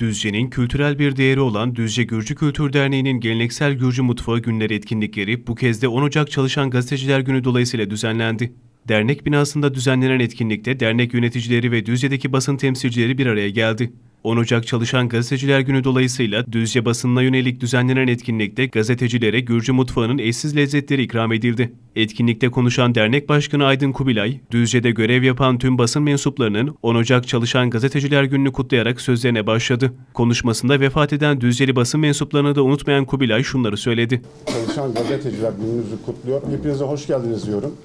Düzce'nin kültürel bir değeri olan Düzce Gürcü Kültür Derneği'nin geleneksel Gürcü Mutfağı Günleri etkinlikleri bu kez de 10 Ocak Çalışan Gazeteciler Günü dolayısıyla düzenlendi. Dernek binasında düzenlenen etkinlikte dernek yöneticileri ve Düzce'deki basın temsilcileri bir araya geldi. 10 Ocak Çalışan Gazeteciler Günü dolayısıyla Düzce basınına yönelik düzenlenen etkinlikte gazetecilere Gürcü mutfağının eşsiz lezzetleri ikram edildi. Etkinlikte konuşan dernek başkanı Aydın Kubilay, Düzce'de görev yapan tüm basın mensuplarının 10 Ocak Çalışan Gazeteciler Günü'nü kutlayarak sözlerine başladı. Konuşmasında vefat eden Düzceli basın mensuplarını da unutmayan Kubilay şunları söyledi. Çalışan gazeteciler gününüzü kutluyor. Hepinize hoş geldiniz diyorum.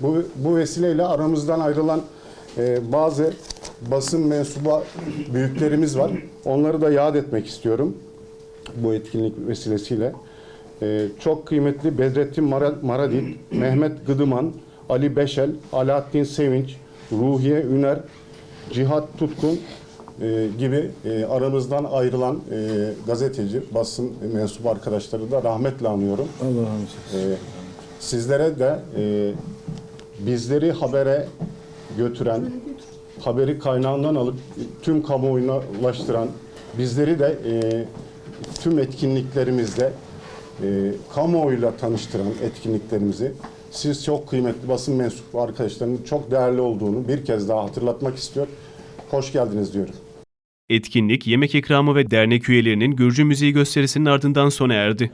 Bu, bu vesileyle aramızdan ayrılan e, bazı basın mensubu büyüklerimiz var. Onları da yad etmek istiyorum bu etkinlik vesilesiyle. E, çok kıymetli Bedrettin Mara- Maradil, Mehmet Gıdıman, Ali Beşel, Alaaddin Sevinç, Ruhiye Üner, Cihat Tutkun e, gibi e, aramızdan ayrılan e, gazeteci, basın mensubu arkadaşları da rahmetle anıyorum. Allah rahmet eylesin. Ee, sizlere de e, bizleri habere götüren, haberi kaynağından alıp tüm kamuoyuna ulaştıran, bizleri de e, tüm etkinliklerimizde e, kamuoyuyla tanıştıran etkinliklerimizi siz çok kıymetli basın mensubu arkadaşlarının çok değerli olduğunu bir kez daha hatırlatmak istiyor. Hoş geldiniz diyorum. Etkinlik, yemek ikramı ve dernek üyelerinin Gürcü müziği gösterisinin ardından sona erdi.